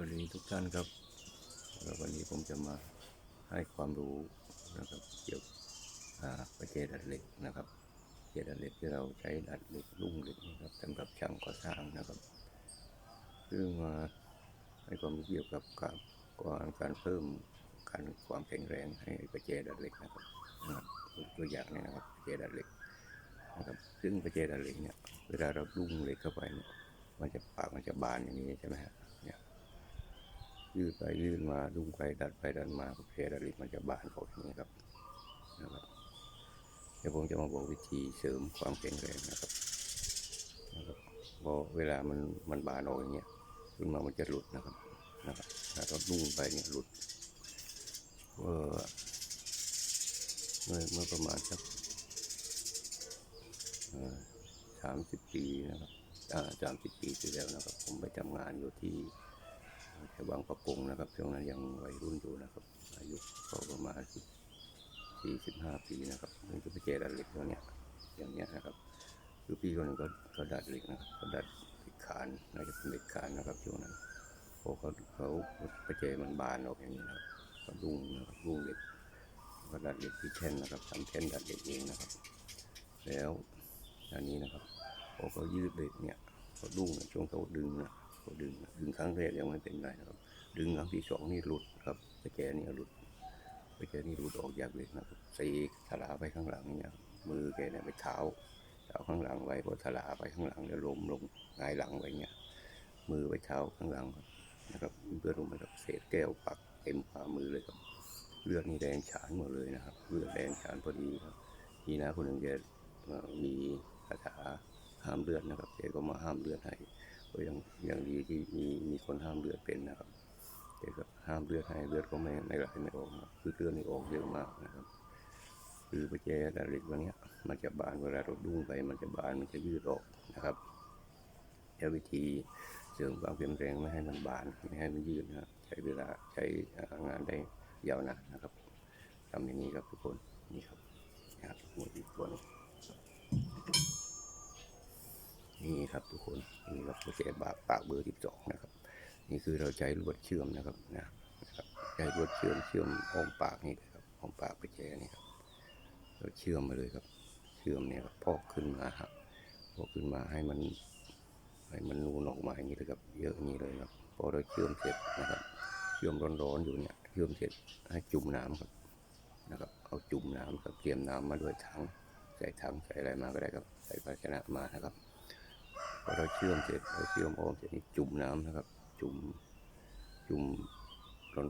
วัสดีทุกท่านครับแล้ววันนี้ผมจะมาให้ความรู้นะครับเกี่ยวกับประเจดัดเหล็กนะครับเจดัดเหล็กที่เราใช้ดัดเหล็กลุ่งเหล็กนะครับสำหรับช่างก่อสร้างนะครับ ซึ่งมาให้ความรู้เกี่ยวกับการการเพิ่มการความแข็งแรงให้ประเจดัดเหล็กนะครับตัวอย่างนี้นะครับประเจดัดเหล็กนะครับซึ่งประเจดัดเหล็กเนี่ยเวลาเราลุ่งเหล็กเข้าไปเนี่ยมันจะปากมันจะบานอย่างนี้ใช่ไหมฮะเนี่ ยืดไปยืดมาดุ้งไปดัดไปดันมาเพลดัดลิมันจะบานออกอย่างนี้ครับนะครับเดี๋ยวผมจะมาบอกวิธีเสริมความแข็งแรงนะครับนะครับพอเวลามันมันบานออกอย่างเงี้ยขึ้นมามันจะหลุดนะครับนะครับถ้าเราดุ้งไปเนี่ยหลุดเมื่อเมื่อเมื่อประมาณสักสามสิบปีนะครับสามสิบปีที่แล้วนะครับ ผมไปทำงานอยู่ที่ บางประกงนะครับ ช่วงนั้นยังวัยรุ่นอยู่นะครับ อายุก็ประมาณสี่สิบห้าปีนะครับนี่คือไปเจดัดเหล็กตัวเนี้ยอย่างเนี้ยนะครับคือพี่คนหนึ่งก็ก็ดัดเหล็กนะครับก็ดัดเหล็กขานน่าจะเป็นเหล็กขานนะครับช่วงนั้นพอเขาเขาไปเจมันบานออกอย่างนี้นะครับก็รุ่งนะครับรุ่งเหล็กก็ดัดเหล็กที่แท่นนะครับทำแท่นดัดเหล็กเองนะครับ แล้วอันนี้นะครับพอเขายืดเหล็กเนี่ยเขาดุ้งนี่ยช่วงเขาดึงนะ เขาดึงดึงครั้งแรกยังไม่เป็นไรนะครับ ดึงครั้งที่สองนี่หลุดครับตะแกรงนี่หลุดตะแกรงนี่หลุดออกจากเล็กนะครับใสีถลาไปข้างหลังเนี่ยมือแกเนี่ยไปเท้าเท้าข้างหลังไว้ก็ถลาไปข้างหลังแล้วล้มลงงายหลังไว้เนี่ยมือไปเท้าข้างหลังนะครับเพื่อนลงมากับเศษแก้วปักเต็มฝ่ามือเลยครับเลือดนี่แดงฉานหมดเลยนะครับเลือดแดงฉานพอดีครับทีนะคนหนึ่งแกมีคาถาห้ามเลือดนะครับแกก็มาห้ามเลือดให้ ก็ยังยังดีที่มีมีคนห้ามเลือดเป็นนะครับแกก็ห้ามเลือดให้เลือดก็ไม่ไม่ไหลไม่ออกนะคือเลือดนี่ออกเยอะมากนะครับ คือประแจดาริกตัวเนี้มันจะบานเวลาเราดุ้งไป มันจะบานมันจะยืดออกนะครับใช้วิธีเสริมความเข้มแรงไม่ให้มันบานไม่ให้มันยืดนะใช้เวลาใช้งานได้ยาวนานนะครับทำอย่างนี้ครับทุกคนนี่ครับนะครับหมดอีกตัวนึง นี่ครับทุกคนนี่ครับประแจบาปากเบอร์ที่สองนะครับ นี่คือเราใช้ลวดเชื่อมนะครับนะครับใช้ลวดเชื่อมเชื่อมองปากนี่ครับองปากไปแจนี่ครับเราเชื่อมมาเลยครับ เชื่อมเนี่ยครับพอกขึ้นมาครับพอกขึ้นมาให้มันให้มันนูนออกมาอย่างนี้เลยครับ เยอะอย่างนี้เลยครับพอเราเชื่อมเสร็จนะครับ เชื่อมร้อนๆอยู่เนี่ยเชื่อมเสร็จให้จุ่มน้ำครับนะครับ เอาจุ่มน้ำครับเตรียมน้ำมาด้วยถังใส่ถังใส่อะไรมาก็ได้ครับ ใส่ภาชนะมานะครับ พอเราเชื่อมเสร็จเราเชื่อมออมเสร็จนี่จุ่มน้ำนะครับ จุ่มจุ่ม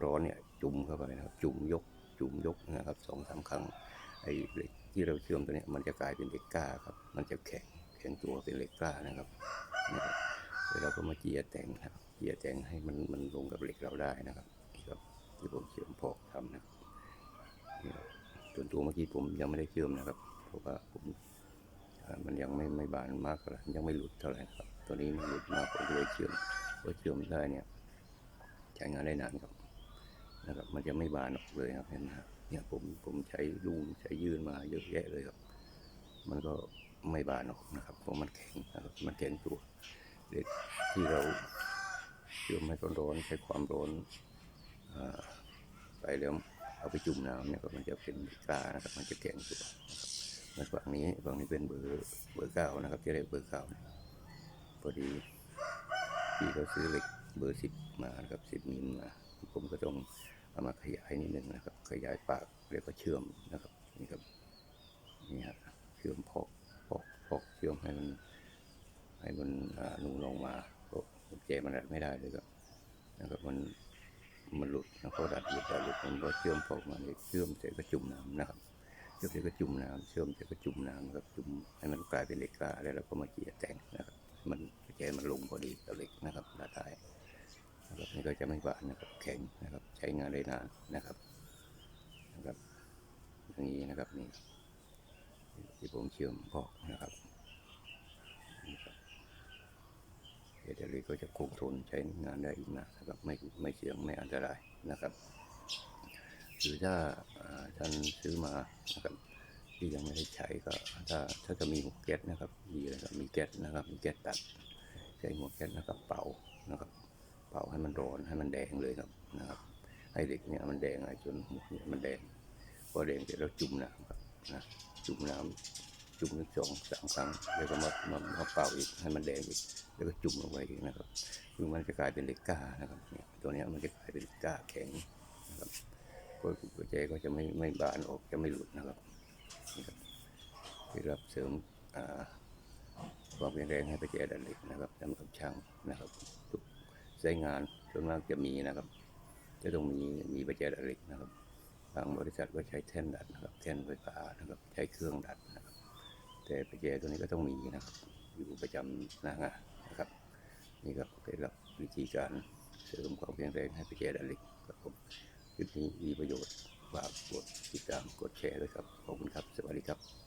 ร้อนๆเนี่ยจุ่มเข้าไปนะครับ จุ่มยก จุ่มยกนะครับสองสามครั้งไอ้เหล็กที่เราเชื่อมตัวเนี้ยมันจะกลายเป็นเหล็กกล้าครับ มันจะแข็งแข็งตัวเป็นเหล็กกล้านะครับนะครับแล้วเราก็มาเจียแต่งนะครับเจียแต่งให้มันมันลงกับเหล็กเราได้นะครับครับที่ผมเชื่อมพอกทำนะส่วนตัวเมื่อกี้ผมยังไม่ได้เชื่อมนะครับเพราะว่าผม มันยังไม่ไม่บานมากเท่าไหร่ยังไม่หลุดเท่าไหร่ครับ ตัวนี้มันหลุดมากผมเลยเชื่อมพอเชื่อมได้เนี่ยใช้งานได้นานครับนะครับ มันจะไม่บานออกเลยครับเห็นไหมครับเนี่ยผมผมใช้ลูงใช้ยื่นมาเยอะแยะเลยครับ มันก็ไม่บานออกนะครับ เพราะมันแข็งนะครับมันแข็งตัวเด็กที่เราเชื่อมให้ร้อนๆใช้ความร้อนอ่าไปแล้วเอาไปจุ่มน้ำเนี่ยก็มันจะเป็นกล้านะครับ มันจะแข็งตัวนะครับ ฝั่งนี้ฝั่งนี้เป็นเบอร์เบอร์เก้านะครับจะได้เบอร์เก้านะครับพอดีพี่เขาซื้อเหล็กเบอร์สิบมานะครับสิบมิลมาผมก็ต้องเอามาขยายนิดนึงนะครับ ขยายปากแล้วก็เชื่อมนะครับนี่ครับนี่ฮะเชื่อมพอกพอกพอกเชื่อมให้มันให้มันนูนลงมากุญแจมันดัดไม่ได้เลยครับนะครับมันมันหลุดแล้วก็ดัดหลุดดัดหลุดผมก็เชื่อมพอกมาเลยเชื่อมเสร็จก็จุ่มน้ำนะครับ เชื่อมเสร็จก็จุ่มน้ำเชื่อมเสร็จก็จุ่มน้ำนะครับจุ่มให้มันกลายเป็นเหล็กกล้าแล้วเราก็มาเจียแต่งนะครับมันแกนมันลงพอดีกับเหล็กนะครับหน้าท้ายนะครับนี่ก็จะไม่บานนะครับแข็งนะครับใช้งานได้นานนะครับนะครับอย่างนี้นะครับนี่ที่ผมเชื่อมพอกนะครับนี่ครับเดี๋ยวเหล็กก็จะคงทนใช้งานได้อีกนานนะครับไม่ไม่เสี่ยงไม่อันตรายนะครับ หรือถ้าท่านซื้อมานะครับที่ยังไม่ได้ใช้ก็ถ้าถ้าจะมีหัวแก๊สนะครับดีเลยครับมีแก๊สนะครับมีแก๊สตัดใช้หัวแก๊สนะครับเป่านะครับเผาให้มันร้อนให้มันแดงเลยครับนะครับ ให้เหล็กเนี่ยมันแดงจนหัวเนี่ยมันแดงพอแดงเสร็จแล้วจุ่มน้ำครับนะจุ่มน้ำจุ่มนึกสองสามครั้งแล้วก็มามามาเป่าอีกให้มันแดงอีกแล้วก็จุ่มลงไปอีกนะครับคือมันจะกลายเป็นเหล็กก้านะครับเนี่ยตัวเนี้ยมันจะกลายเป็นเหล็กก้าแข็งนะครับ ก็กุญแจก็จะไม่ไม่บานออกจะไม่หลุดนะครับนี่ครับที่รับเสริมความแข็งแรงให้ประแจดันเล็กนะครับสำหรับช่างนะครับทุกใช้งานส่วนมากจะมีนะครับ จะต้องมีมีประแจดันเล็กนะครับบางบริษัทก็ใช้แท่นดัดนะครับแท่นไฟฟ้านะครับใช้เครื่องดัดนะครับ แต่ประแจตัวนี้ก็ต้องมีนะครับ อยู่ประจำหน้างานนะครับนี่ครับเป็นหลักวิธีการเสริมความแข็งแรงให้ประแจดันเล็กครับผม คลิปนี้มีประโยชน์ฝากกดติดตามกดแชร์ด้วยครับ ขอบคุณครับ สวัสดีครับ